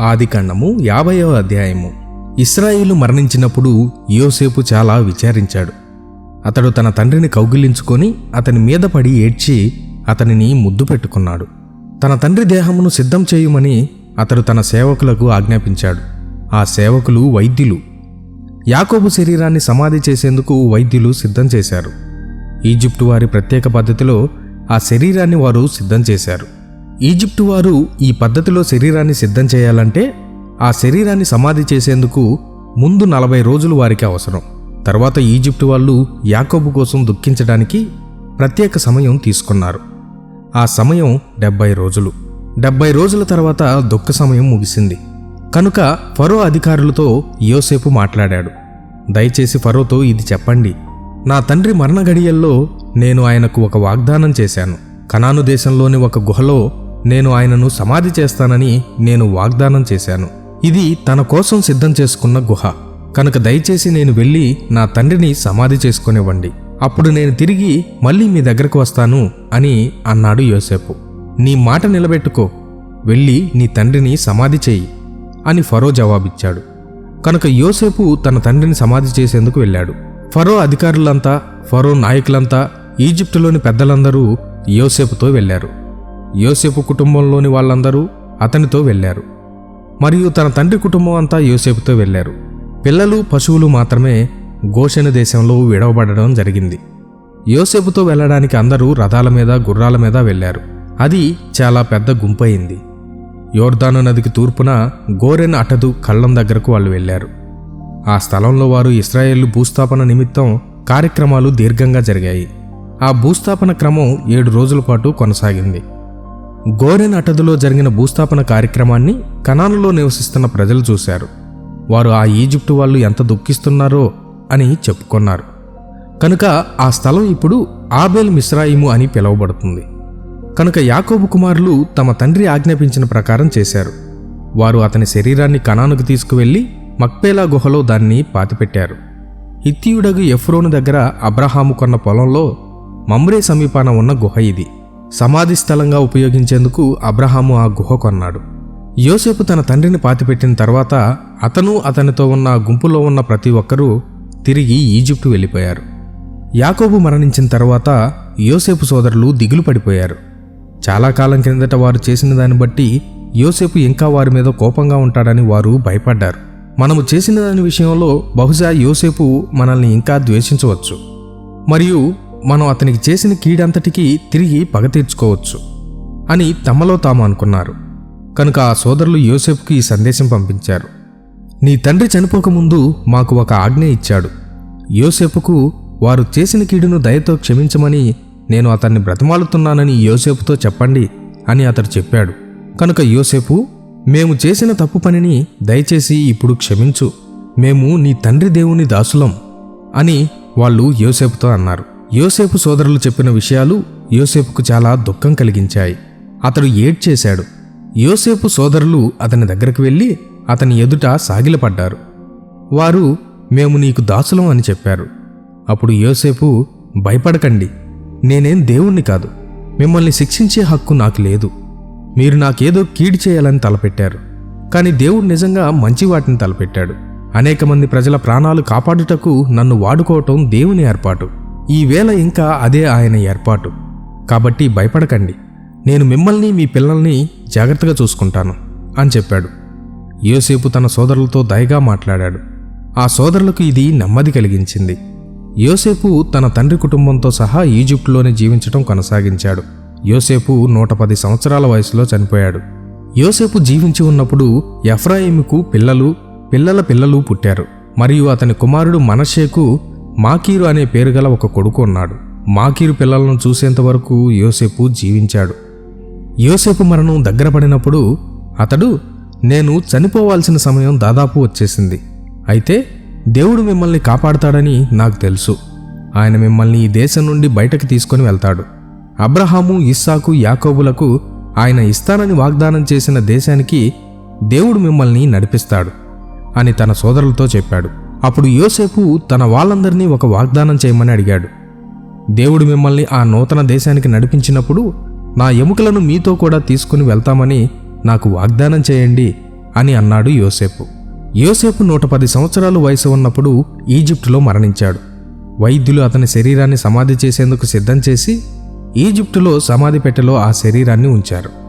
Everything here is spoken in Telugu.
ఆదికాండము యాభైవ అధ్యాయము. ఇస్రాయిలు మరణించినప్పుడు యోసేపు చాలా విచారించాడు. అతడు తన తండ్రిని కౌగిలించుకొని అతని మీద పడి ఏడ్చి అతనిని ముద్దు పెట్టుకున్నాడు. తన తండ్రి దేహమును సిద్ధం చేయుమని అతడు తన సేవకులకు ఆజ్ఞాపించాడు. ఆ సేవకులు వైద్యులు. యాకోబు శరీరాన్ని సమాధి చేసేందుకు వైద్యులు సిద్ధం చేశారు. ఈజిప్టు వారి ప్రత్యేక పద్ధతిలో ఆ శరీరాన్ని వారు సిద్ధం చేశారు. ఈజిప్టు వారు ఈ పద్ధతిలో శరీరాన్ని సిద్ధం చేయాలంటే ఆ శరీరాన్ని సమాధి చేసేందుకు ముందు నలభై రోజులు వారికి అవసరం. తర్వాత ఈజిప్టు వాళ్ళు యాకోబు కోసం దుఃఖించడానికి ప్రత్యేక సమయం తీసుకున్నారు. ఆ సమయం డెబ్బై రోజులు. డెబ్బై రోజుల తర్వాత దుఃఖ సమయం ముగిసింది. కనుక ఫరో అధికారులతో యోసేపు మాట్లాడాడు. దయచేసి ఫరోతో ఇది చెప్పండి. నా తండ్రి మరణ గడియల్లో నేను ఆయనకు ఒక వాగ్దానం చేశాను. కనాను దేశంలోని ఒక గుహలో నేను ఆయనను సమాధి చేస్తానని నేను వాగ్దానం చేశాను. ఇది తన కోసం సిద్ధం చేసుకున్న గుహ. కనుక దయచేసి నేను వెళ్ళి నా తండ్రిని సమాధి చేసుకునివ్వండి. అప్పుడు నేను తిరిగి మళ్ళీ మీ దగ్గరకు వస్తాను అని అన్నాడు యోసేపు. నీ మాట నిలబెట్టుకో. వెళ్ళి నీ తండ్రిని సమాధి చేయి అని ఫరో జవాబిచ్చాడు. కనుక యోసేపు తన తండ్రిని సమాధి చేసేందుకు వెళ్ళాడు. ఫరో అధికారులంతా ఫరో నాయకులంతా ఈజిప్టులోని పెద్దలందరూ యోసేపుతో వెళ్ళారు. యోసేపు కుటుంబంలోని వాళ్ళందరూ అతనితో వెళ్ళారు. మరియు తన తండ్రి కుటుంబం అంతా యోసేపుతో వెళ్ళారు. పిల్లలు పశువులు మాత్రమే గోషణ దేశంలో విడవబడడం జరిగింది. యోసేపుతో వెళ్ళడానికి అందరూ రథాల మీద గుర్రాల మీద వెళ్ళారు. అది చాలా పెద్ద గుంపయింది యోర్దాను నదికి తూర్పున గోరెన్ అటదు కళ్ళం దగ్గరకు వాళ్ళు వెళ్ళారు. ఆ స్థలంలో వారు ఇస్రాయేళ్ళు భూస్థాపన నిమిత్తం కార్యక్రమాలు దీర్ఘంగా జరిగాయి. ఆ భూస్థాపన క్రమం ఏడు రోజుల పాటు కొనసాగింది. గోరెన్ అటదులో జరిగిన భూస్థాపన కార్యక్రమాన్ని కనానులో నివసిస్తున్న ప్రజలు చూశారు. వారు ఆ ఈజిప్టు వాళ్ళు ఎంత దుఃఖిస్తున్నారో అని చెప్పుకున్నారు. కనుక ఆ స్థలం ఇప్పుడు ఆబేల్ మిశ్రాయిము అని పిలువబడుతుంది. కనుక యాకోబు కుమారులు తమ తండ్రి ఆజ్ఞాపించిన ప్రకారం చేశారు. వారు అతని శరీరాన్ని కణానుకు తీసుకువెళ్ళి మక్పేలా గుహలో దాన్ని పాతిపెట్టారు. హిత్తియుడగు ఎఫ్రోను దగ్గర అబ్రహాము కొన్న పొలంలో మమ్రే సమీపాన ఉన్న గుహ ఇది. సమాధి స్థలంగా ఉపయోగించేందుకు అబ్రహాము ఆ గుహ కొన్నాడు. యోసేపు తన తండ్రిని పాతిపెట్టిన తర్వాత అతను అతనితో ఉన్న గుంపులో ఉన్న ప్రతి ఒక్కరూ తిరిగి ఈజిప్టు వెళ్ళిపోయారు. యాకోబు మరణించిన తర్వాత యోసేపు సోదరులు దిగులు పడిపోయారు. చాలా కాలం క్రిందట వారు చేసిన దాన్ని బట్టి యోసేపు ఇంకా వారి మీద కోపంగా ఉంటాడని వారు భయపడ్డారు. మనము చేసిన దాని విషయంలో బహుశా యోసేపు మనల్ని ఇంకా ద్వేషించవచ్చు. మరియు మనం అతనికి చేసిన కీడంతటికీ తిరిగి పగ తీర్చుకోవచ్చు అని తమలో తాము అనుకున్నారు. కనుక ఆ సోదరులు యోసేపుకి ఈ సందేశం పంపించారు. నీ తండ్రి చనిపోకముందు మాకు ఒక ఆజ్ఞ ఇచ్చాడు. యోసేపుకు వారు చేసిన కీడును దయతో క్షమించమని నేను అతన్ని బ్రతమాలుతున్నానని యోసేపుతో చెప్పండి అని అతడు చెప్పాడు. కనుక యోసేపు మేము చేసిన తప్పు పనిని దయచేసి ఇప్పుడు క్షమించు. మేము నీ తండ్రి దేవుని దాసులం అని వాళ్ళు యోసేపుతో అన్నారు. యోసేపు సోదరులు చెప్పిన విషయాలు యోసేపుకు చాలా దుఃఖం కలిగించాయి. అతడు ఏడ్చేశాడు. యోసేపు సోదరులు అతని దగ్గరకు వెళ్ళి అతని ఎదుట సాగిలపడ్డారు. వారు మేము నీకు దాసులం అని చెప్పారు. అప్పుడు యోసేపు భయపడకండి. నేనేం దేవుణ్ణి కాదు. మిమ్మల్ని శిక్షించే హక్కు నాకు లేదు. మీరు నాకేదో కీడు చేయాలని తలపెట్టారు. కానీ దేవుడు నిజంగా మంచి వాటిని తలపెట్టాడు. అనేక మంది ప్రజల ప్రాణాలు కాపాడుటకు నన్ను వాడుకోవటం దేవుని ఏర్పాటు. ఈవేళ ఇంకా అదే ఆయన ఏర్పాటు. కాబట్టి భయపడకండి. నేను మిమ్మల్ని మీ పిల్లల్ని జాగ్రత్తగా చూసుకుంటాను అని చెప్పాడు. యోసేపు తన సోదరులతో దయగా మాట్లాడాడు. ఆ సోదరులకు ఇది నెమ్మది కలిగించింది. యోసేపు తన తండ్రి కుటుంబంతో సహా ఈజిప్టులోనే జీవించడం కొనసాగించాడు. యోసేపు నూట పది సంవత్సరాల వయసులో చనిపోయాడు. యోసేపు జీవించి ఉన్నప్పుడు ఎఫ్రాయిముకు పిల్లలు పిల్లల పిల్లలు పుట్టారు. మరియు అతని కుమారుడు మనషేకు మాకీరు అనే పేరు గల ఒక కొడుకు ఉన్నాడు. మాకీరు పిల్లలను చూసేంత వరకు యోసేపు జీవించాడు. యోసేపు మరణం దగ్గర పడినప్పుడు అతడు నేను చనిపోవాల్సిన సమయం దాదాపు వచ్చేసింది. అయితే దేవుడు మిమ్మల్ని కాపాడతాడని నాకు తెలుసు. ఆయన మిమ్మల్ని ఈ దేశం నుండి బయటకు తీసుకొని వెళ్తాడు. అబ్రహాము ఇస్సాకు యాకోబులకు ఆయన ఇస్తానని వాగ్దానం చేసిన దేశానికి దేవుడు మిమ్మల్ని నడిపిస్తాడు అని తన సోదరులతో చెప్పాడు. అప్పుడు యోసేపు తన వాళ్ళందరినీ ఒక వాగ్దానం చేయమని అడిగాడు. దేవుడు మిమ్మల్ని ఆ నూతన దేశానికి నడిపించినప్పుడు నా ఎముకలను మీతో కూడా తీసుకుని వెళ్తామని నాకు వాగ్దానం చేయండి అని అన్నాడు యోసేపు. యోసేపు నూట పది సంవత్సరాలు వయసు ఉన్నప్పుడు ఈజిప్టులో మరణించాడు. వైద్యులు అతని శరీరాన్ని సమాధి చేసేందుకు సిద్ధం చేసి ఈజిప్టులో సమాధి పెట్టెలో ఆ శరీరాన్ని ఉంచారు.